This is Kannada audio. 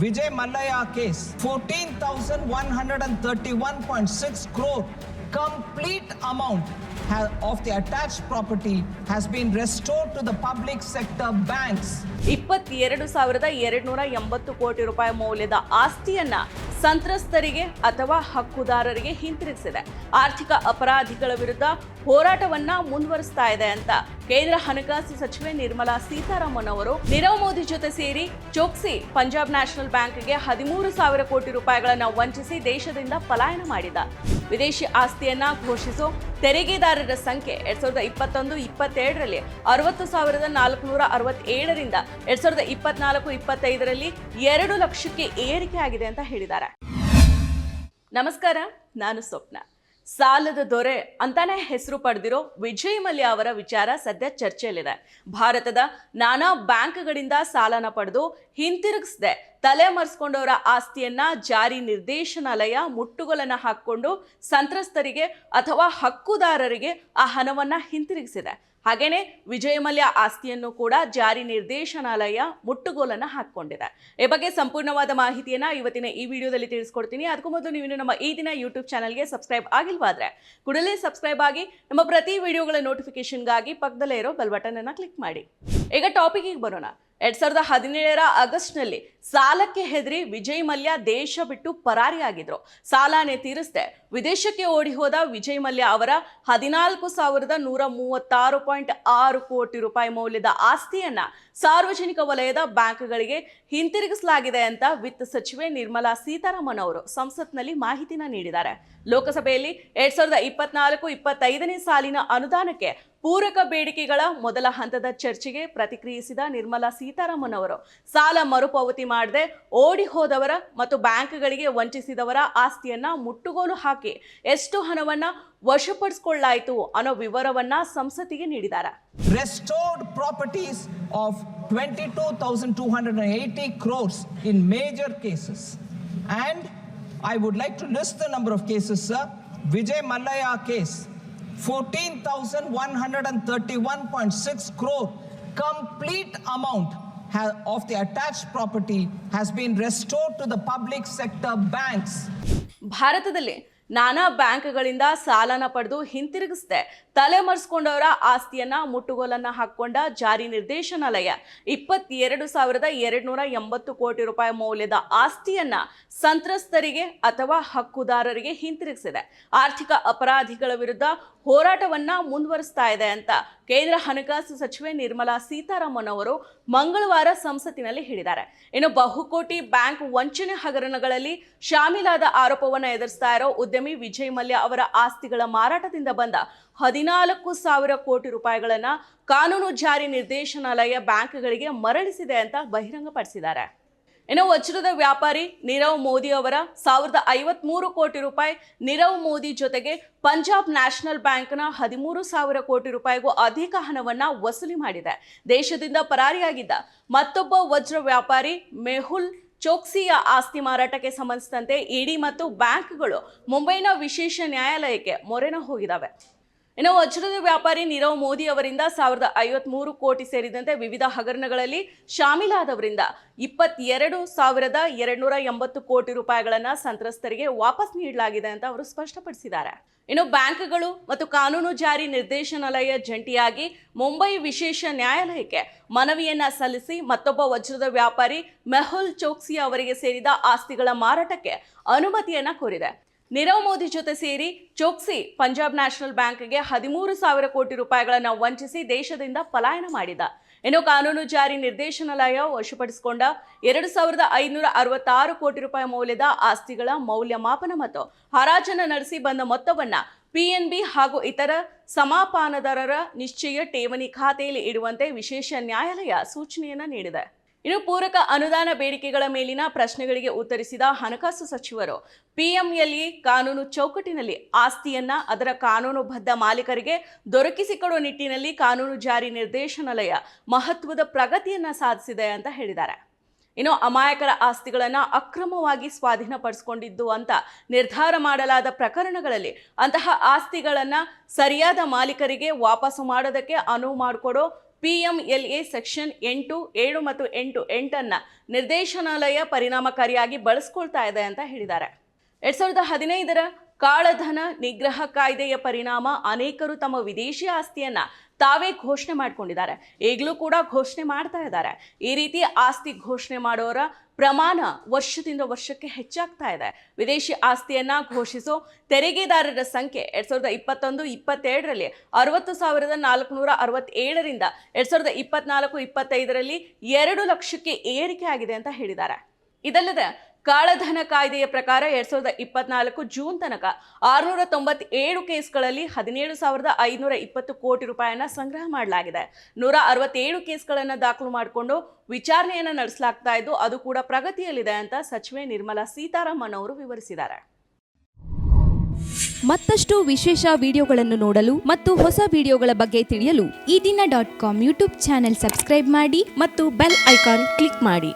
Vijay Mallya case fourteen thousand one hundred and thirty one point six crore complete amount of the attach property has been restored to the public sector banks ಇಪ್ಪತ್ತೆರಡು ಸಾವಿರದ ಎರಡುನೂರ ಎಂಬತ್ತು ಕೋಟಿ ರೂಪಾಯಿ ಮೌಲ್ಯದ ಆಸ್ತಿಯನ್ನ ಸಂತ್ರಸ್ತರಿಗೆ ಅಥವಾ ಹಕ್ಕುದಾರರಿಗೆ ಹಿಂತಿರುಗಿಸಿದೆ. ಆರ್ಥಿಕ ಅಪರಾಧಿಗಳ ವಿರುದ್ಧ ಹೋರಾಟವನ್ನ ಮುಂದುವರಿಸ್ತಾ ಇದೆ ಅಂತ ಕೇಂದ್ರ ಹಣಕಾಸು ಸಚಿವೆ ನಿರ್ಮಲಾ ಸೀತಾರಾಮನ್ ಅವರು ನೀರವ್ ಮೋದಿ ಜೊತೆ ಸೇರಿ ಚೋಕ್ಸಿ ಪಂಜಾಬ್ ನ್ಯಾಷನಲ್ ಬ್ಯಾಂಕ್ಗೆ ಹದಿಮೂರು ಸಾವಿರ ಕೋಟಿ ರೂಪಾಯಿಗಳನ್ನು ವಂಚಿಸಿ ದೇಶದಿಂದ ಪಲಾಯನ ಮಾಡಿದ. ವಿದೇಶಿ ಆಸ್ತಿಯನ್ನ ಘೋಷಿಸೋ ತೆರಿಗೆದಾರರ ಸಂಖ್ಯೆ ಎರಡ್ ಸಾವಿರದ ಇಪ್ಪತ್ತೊಂದು, ಇಪ್ಪತ್ತೆರಡರಲ್ಲಿ ಅರವತ್ತು ಸಾವಿರದ ನಾಲ್ಕುನೂರ ಅರವತ್ತೇಳರಿಂದ ಎರಡ್ ಸಾವಿರದ ಇಪ್ಪತ್ನಾಲ್ಕು, ಇಪ್ಪತ್ತೈದರಲ್ಲಿ ಎರಡು ಲಕ್ಷಕ್ಕೆ ಏರಿಕೆ ಆಗಿದೆ ಅಂತ ಹೇಳಿದ್ದಾರೆ. ನಮಸ್ಕಾರ, ನಾನು ಸ್ವಪ್ನ. ಸಾಲದ ದೊರೆ ಅಂತಾನೆ ಹೆಸರು ಪಡೆದಿರೋ ವಿಜಯ್ ಮಲ್ಯ ಅವರ ವಿಚಾರ ಸದ್ಯ ಚರ್ಚೆಯಲ್ಲಿದೆ. ಭಾರತದ ನಾನಾ ಬ್ಯಾಂಕ್ಗಳಿಂದ ಸಾಲನ ಪಡೆದು ಹಿಂತಿರುಗಿಸದೆ. ತಲೆ ಮರೆಸ್ಕೊಂಡವರ ಆಸ್ತಿಯನ್ನ ಜಾರಿ ನಿರ್ದೇಶನಾಲಯ ಮುಟ್ಟುಗೋಲನ್ನ ಹಾಕಿಕೊಂಡು ಸಂತ್ರಸ್ತರಿಗೆ ಅಥವಾ ಹಕ್ಕುದಾರರಿಗೆ ಆ ಹಣವನ್ನ ಹಿಂತಿರುಗಿಸಿದೆ. ಹಾಗೇನೆ ವಿಜಯ ಮಲ್ಯ ಆಸ್ತಿಯನ್ನು ಕೂಡ ಜಾರಿ ನಿರ್ದೇಶನಾಲಯ ಮುಟ್ಟುಗೋಲನ್ನು ಹಾಕೊಂಡಿದೆ ಈ ಬಗ್ಗೆ ಸಂಪೂರ್ಣವಾದ ಮಾಹಿತಿಯನ್ನ ಇವತ್ತಿನ ಈ ವಿಡಿಯೋದಲ್ಲಿ ತಿಳಿಸ್ಕೊಡ್ತೀನಿ. ಅದಕ್ಕೂ ಮೊದಲು ನೀವು ನಮ್ಮ ಈ ದಿನ ಯೂಟ್ಯೂಬ್ ಚಾನಲ್ಗೆ ಸಬ್ಸ್ಕ್ರೈಬ್ ಆಗಿಲ್ವಾದ್ರೆ ಕೂಡಲೇ ಸಬ್ಸ್ಕ್ರೈಬ್ ಆಗಿ ನಮ್ಮ ಪ್ರತಿ ವಿಡಿಯೋಗಳ ನೋಟಿಫಿಕೇಶನ್ಗಾಗಿ ಪಕ್ಕದಲ್ಲೇ ಇರೋ ಬೆಲ್ ಬಟನ್ ಅನ್ನ ಕ್ಲಿಕ್ ಮಾಡಿ. ಈಗ ಟಾಪಿಕ್ಗೆ ಬರೋಣ. ಎರಡ್ ಸಾವಿರದ ಹದಿನೇಳರ ಆಗಸ್ಟ್ನಲ್ಲಿ ಸಾಲಕ್ಕೆ ಹೆದರಿ ವಿಜಯ್ ಮಲ್ಯ ದೇಶ ಬಿಟ್ಟು ಪರಾರಿಯಾಗಿದ್ರು. ಸಾಲನೇ ತೀರಿಸದೆ. ವಿದೇಶಕ್ಕೆ ಓಡಿ ಹೋದ ವಿಜಯ್ ಮಲ್ಯ ಅವರ ಹದಿನಾಲ್ಕು ಸಾವಿರದ ನೂರ ಮೂವತ್ತಾರು ಪಾಯಿಂಟ್ ಆರು ಕೋಟಿ ರೂಪಾಯಿ ಮೌಲ್ಯದ ಆಸ್ತಿಯನ್ನ ಸಾರ್ವಜನಿಕ ವಲಯದ ಬ್ಯಾಂಕ್ಗಳಿಗೆ ಹಿಂತಿರುಗಿಸಲಾಗಿದೆ ಅಂತ ವಿತ್ತ ಸಚಿವೆ ನಿರ್ಮಲಾ ಸೀತಾರಾಮನ್ ಅವರು ಸಂಸತ್ನಲ್ಲಿ ಮಾಹಿತಿನ ನೀಡಿದ್ದಾರೆ. ಲೋಕಸಭೆಯಲ್ಲಿ ಎರಡ್ ಸಾವಿರದ ಇಪ್ಪತ್ನಾಲ್ಕು ಇಪ್ಪತ್ತೈದನೇ ಸಾಲಿನ ಅನುದಾನಕ್ಕೆ ಪೂರಕ ಬೇಡಿಕೆಗಳ ಮೊದಲ ಹಂತದ ಚರ್ಚೆಗೆ ಪ್ರತಿಕ್ರಿಯಿಸಿದ ನಿರ್ಮಲಾ ಸೀತಾರಾಮನ್ ಅವರು ಸಾಲ ಮರುಪಾವತಿ ಮಾಡದೆ ಓಡಿ ಹೋದವರ ಮತ್ತು ಬ್ಯಾಂಕ್ಗಳಿಗೆ ವಂಚಿಸಿದವರ ಆಸ್ತಿಯನ್ನ ಮುಟ್ಟುಗೋಲು ಹಾಕಿ ಎಷ್ಟು ಹಣವನ್ನ ವಶಪಡಿಸಿಕೊಳ್ಳಾಯಿತು ಅನ್ನೋ ವಿವರವನ್ನ ಸಂಸತ್ತಿಗೆ ನೀಡಿದ್ದಾರೆ. Restored properties to 22,280 crores crores in major cases I would like to list the number of cases, sir. Vijay Mallaya case, 14,131.6 crore complete amount of the attached property has been restored to the public sector banks. ಭಾರತದಲ್ಲಿ ನಾನಾ ಬ್ಯಾಂಕ್ಗಳಿಂದ ಸಾಲನ ಪಡೆದು ಹಿಂತಿರುಗಿಸದೆ ತಲೆಮರೆಸ್ಕೊಂಡವರ ಆಸ್ತಿಯನ್ನ ಮುಟ್ಟುಗೋಲನ್ನ ಹಾಕೊಂಡ ಜಾರಿ ನಿರ್ದೇಶನಾಲಯ ಇಪ್ಪತ್ತೆರಡು ಸಾವಿರದ ಎರಡ್ನೂರ ಎಂಬತ್ತು ಕೋಟಿ ರೂಪಾಯಿ ಮೌಲ್ಯದ ಆಸ್ತಿಯನ್ನ ಸಂತ್ರಸ್ತರಿಗೆ ಅಥವಾ ಹಕ್ಕುದಾರರಿಗೆ ಹಿಂತಿರುಗಿಸಿದೆ. ಆರ್ಥಿಕ ಅಪರಾಧಿಗಳ ವಿರುದ್ಧ ಹೋರಾಟವನ್ನ ಮುಂದುವರಿಸ್ತಾ ಇದೆ ಅಂತ ಕೇಂದ್ರ ಹಣಕಾಸು ಸಚಿವೆ ನಿರ್ಮಲಾ ಸೀತಾರಾಮನ್ ಅವರು ಮಂಗಳವಾರ ಸಂಸತ್ತಿನಲ್ಲಿ ಹೇಳಿದ್ದಾರೆ. ಇನ್ನು ಬಹುಕೋಟಿ ಬ್ಯಾಂಕ್ ವಂಚನೆ ಹಗರಣಗಳಲ್ಲಿ ಶಾಮೀಲಾದ ಆರೋಪವನ್ನು ಎದುರಿಸ್ತಾ ಇರೋ ಉದ್ಯಮಿ ವಿಜಯ್ ಮಲ್ಯ ಅವರ ಆಸ್ತಿಗಳ ಮಾರಾಟದಿಂದ ಬಂದ ಹದಿನಾಲ್ಕು ಸಾವಿರ ಕೋಟಿ ರೂಪಾಯಿಗಳನ್ನು ಕಾನೂನು ಜಾರಿ ನಿರ್ದೇಶನಾಲಯ ಬ್ಯಾಂಕ್ಗಳಿಗೆ ಮರಳಿಸಿದೆ ಅಂತ ಬಹಿರಂಗಪಡಿಸಿದ್ದಾರೆ. ಇನ್ನು ವಜ್ರದ ವ್ಯಾಪಾರಿ ನೀರವ್ ಮೋದಿ ಅವರ ಸಾವಿರದ ಐವತ್ಮೂರು ಕೋಟಿ ರೂಪಾಯಿ ನೀರವ್ ಮೋದಿ ಜೊತೆಗೆ ಪಂಜಾಬ್ ನ್ಯಾಷನಲ್ ಬ್ಯಾಂಕ್ನ ಹದಿಮೂರು ಸಾವಿರ ಕೋಟಿ ರೂಪಾಯಿಗೂ ಅಧಿಕ ಹಣವನ್ನ ವಸೂಲಿ ಮಾಡಿದೆ. ದೇಶದಿಂದ ಪರಾರಿಯಾಗಿದ್ದ ಮತ್ತೊಬ್ಬ ವಜ್ರ ವ್ಯಾಪಾರಿ ಮೆಹುಲ್ ಚೋಕ್ಸಿಯ ಆಸ್ತಿ ಮಾರಾಟಕ್ಕೆ ಸಂಬಂಧಿಸಿದಂತೆ ಇಡಿ ಮತ್ತು ಬ್ಯಾಂಕ್ಗಳು ಮುಂಬೈನ ವಿಶೇಷ ನ್ಯಾಯಾಲಯಕ್ಕೆ ಮೊರೆನ ಹೋಗಿದ್ದಾವೆ ಇನ್ನು ವಜ್ರದ ವ್ಯಾಪಾರಿ ನೀರವ್ ಮೋದಿ ಅವರಿಂದ ಸಾವಿರದ ಐವತ್ಮೂರು ಕೋಟಿ ಸೇರಿದಂತೆ ವಿವಿಧ ಹಗರಣಗಳಲ್ಲಿ ಶಾಮೀಲಾದವರಿಂದ ಇಪ್ಪತ್ತೆರಡು ಸಾವಿರದ ಎರಡ್ನೂರ ಎಂಬತ್ತು ಕೋಟಿ ರೂಪಾಯಿಗಳನ್ನು ಸಂತ್ರಸ್ತರಿಗೆ ವಾಪಸ್ ನೀಡಲಾಗಿದೆ ಅಂತ ಅವರು ಸ್ಪಷ್ಟಪಡಿಸಿದ್ದಾರೆ. ಇನ್ನು ಬ್ಯಾಂಕ್ಗಳು ಮತ್ತು ಕಾನೂನು ಜಾರಿ ನಿರ್ದೇಶನಾಲಯ ಜಂಟಿಯಾಗಿ ಮುಂಬೈ ವಿಶೇಷ ನ್ಯಾಯಾಲಯಕ್ಕೆ ಮನವಿಯನ್ನ ಸಲ್ಲಿಸಿ ಮತ್ತೊಬ್ಬ ವಜ್ರದ ವ್ಯಾಪಾರಿ ಮೆಹುಲ್ ಚೋಕ್ಸಿ ಅವರಿಗೆ ಸೇರಿದ ಆಸ್ತಿಗಳ ಮಾರಾಟಕ್ಕೆ ಅನುಮತಿಯನ್ನ ಕೋರಿದೆ. ನೀರವ್ ಮೋದಿ ಜೊತೆ ಸೇರಿ ಚೋಕ್ಸಿ ಪಂಜಾಬ್ ನ್ಯಾಷನಲ್ ಬ್ಯಾಂಕ್ಗೆ ಹದಿಮೂರು ಸಾವಿರ ಕೋಟಿ ರೂಪಾಯಿಗಳನ್ನು ವಂಚಿಸಿ ದೇಶದಿಂದ ಪಲಾಯನ ಮಾಡಿದ. ಇನ್ನು ಕಾನೂನು ಜಾರಿ ನಿರ್ದೇಶನಾಲಯ ವಶಪಡಿಸಿಕೊಂಡ ಎರಡು ಸಾವಿರದ ಐನೂರ ಅರವತ್ತಾರು ಕೋಟಿ ರೂಪಾಯಿ ಮೌಲ್ಯದ ಆಸ್ತಿಗಳ ಮೌಲ್ಯಮಾಪನ ಮತ್ತು ಹರಾಜನ್ನು ನಡೆಸಿ ಬಂದ ಮೊತ್ತವನ್ನು ಪಿಎನ್ಬಿ ಹಾಗೂ ಇತರ ಸಮಾಪಾನದಾರರ ನಿಶ್ಚಯ ಠೇವಣಿ ಖಾತೆಯಲ್ಲಿ ಇಡುವಂತೆ ವಿಶೇಷ ನ್ಯಾಯಾಲಯ ಸೂಚನೆಯನ್ನು ನೀಡಿದೆ. ಇನ್ನು ಪೂರಕ ಅನುದಾನ ಬೇಡಿಕೆಗಳ ಮೇಲಿನ ಪ್ರಶ್ನೆಗಳಿಗೆ ಉತ್ತರಿಸಿದ ಹಣಕಾಸು ಸಚಿವರು, ಪಿಎಂಎಲ್ಇ ಕಾನೂನು ಚೌಕಟ್ಟಿನಲ್ಲಿ ಆಸ್ತಿಯನ್ನ ಅದರ ಕಾನೂನುಬದ್ಧ ಮಾಲೀಕರಿಗೆ ದೊರಕಿಸಿಕೊಡುವ ನಿಟ್ಟಿನಲ್ಲಿ ಕಾನೂನು ಜಾರಿ ನಿರ್ದೇಶನಾಲಯ ಮಹತ್ವದ ಪ್ರಗತಿಯನ್ನ ಸಾಧಿಸಿದೆ ಅಂತ ಹೇಳಿದ್ದಾರೆ. ಇನ್ನು ಅಮಾಯಕರ ಆಸ್ತಿಗಳನ್ನು ಅಕ್ರಮವಾಗಿ ಸ್ವಾಧೀನಪಡಿಸಿಕೊಂಡಿದ್ದು ಅಂತ ನಿರ್ಧಾರ ಮಾಡಲಾದ ಪ್ರಕರಣಗಳಲ್ಲಿ ಅಂತಹ ಆಸ್ತಿಗಳನ್ನು ಸರಿಯಾದ ಮಾಲೀಕರಿಗೆ ವಾಪಸ್ಸು ಮಾಡೋದಕ್ಕೆ ಅನುವು ಮಾಡಿಕೊಡೋ ಪಿಎಂಎಲ್ಎ ಸೆಕ್ಷನ್ ಎಂಟು, ಏಳು ಮತ್ತು ಎಂಟು, ಎಂಟನ್ನು ನಿರ್ದೇಶನಾಲಯ ಪರಿಣಾಮಕಾರಿಯಾಗಿ ಬಳಸ್ಕೊಳ್ತಾ ಇದೆ ಅಂತ ಹೇಳಿದ್ದಾರೆ. ಎರಡು ಸಾವಿರದ ಹದಿನೈದರ ಕಾಳಧನ ನಿಗ್ರಹ ಕಾಯ್ದೆಯ ಪರಿಣಾಮ ಅನೇಕರು ತಮ್ಮ ವಿದೇಶಿ ಆಸ್ತಿಯನ್ನ ತಾವೇ ಘೋಷಣೆ ಮಾಡ್ಕೊಂಡಿದ್ದಾರೆ. ಈಗಲೂ ಕೂಡ ಘೋಷಣೆ ಮಾಡ್ತಾ ಇದ್ದಾರೆ. ಈ ರೀತಿ ಆಸ್ತಿ ಘೋಷಣೆ ಮಾಡೋರ ಪ್ರಮಾಣ ವರ್ಷದಿಂದ ವರ್ಷಕ್ಕೆ ಹೆಚ್ಚಾಗ್ತಾ ಇದೆ. ವಿದೇಶಿ ಆಸ್ತಿಯನ್ನ ಘೋಷಿಸೋ ತೆರಿಗೆದಾರರ ಸಂಖ್ಯೆ ಎರಡ್ ಸಾವಿರದ ಇಪ್ಪತ್ತೊಂದು, ಇಪ್ಪತ್ತೆರಡರಲ್ಲಿ ಅರವತ್ತು ಸಾವಿರದ ನಾಲ್ಕುನೂರ ಅರವತ್ತೇಳರಿಂದ ಎರಡ್ ಸಾವಿರದ ಇಪ್ಪತ್ನಾಲ್ಕು, ಇಪ್ಪತ್ತೈದರಲ್ಲಿ ಎರಡು ಲಕ್ಷಕ್ಕೆ ಏರಿಕೆ ಆಗಿದೆ ಅಂತ ಹೇಳಿದ್ದಾರೆ. ಇದಲ್ಲದೆ ಕಾಳಧನ ಕಾಯ್ದೆಯ ಪ್ರಕಾರ ಎರಡ್ ಸಾವಿರದ ಇಪ್ಪತ್ನಾಲ್ಕು ಜೂನ್ ತನಕ ಆರುನೂರ ತೊಂಬತ್ತೇಳು ಕೇಸ್ಗಳಲ್ಲಿ ಹದಿನೇಳು ಸಾವಿರದ ಐನೂರ ಇಪ್ಪತ್ತು ಕೋಟಿ ರೂಪಾಯಿಯನ್ನ ಸಂಗ್ರಹ ಮಾಡಲಾಗಿದೆ. ನೂರ ಅರವತ್ತೇಳು ಕೇಸ್ಗಳನ್ನು ದಾಖಲು ಮಾಡಿಕೊಂಡು ವಿಚಾರಣೆಯನ್ನು ನಡೆಸಲಾಗ್ತಾ ಇದ್ದು, ಅದು ಕೂಡ ಪ್ರಗತಿಯಲ್ಲಿದೆ ಅಂತ ಸಚಿವೆ ನಿರ್ಮಲಾ ಸೀತಾರಾಮನ್ ಅವರು ವಿವರಿಸಿದ್ದಾರೆ. ಮತ್ತಷ್ಟು ವಿಶೇಷ ವಿಡಿಯೋಗಳನ್ನು ನೋಡಲು ಮತ್ತು ಹೊಸ ವಿಡಿಯೋಗಳ ಬಗ್ಗೆ ತಿಳಿಯಲು Eedina dot com YouTube channel subscribe ಮಾಡಿ ಮತ್ತು ಬೆಲ್ ಐಕಾನ್ ಕ್ಲಿಕ್ ಮಾಡಿ.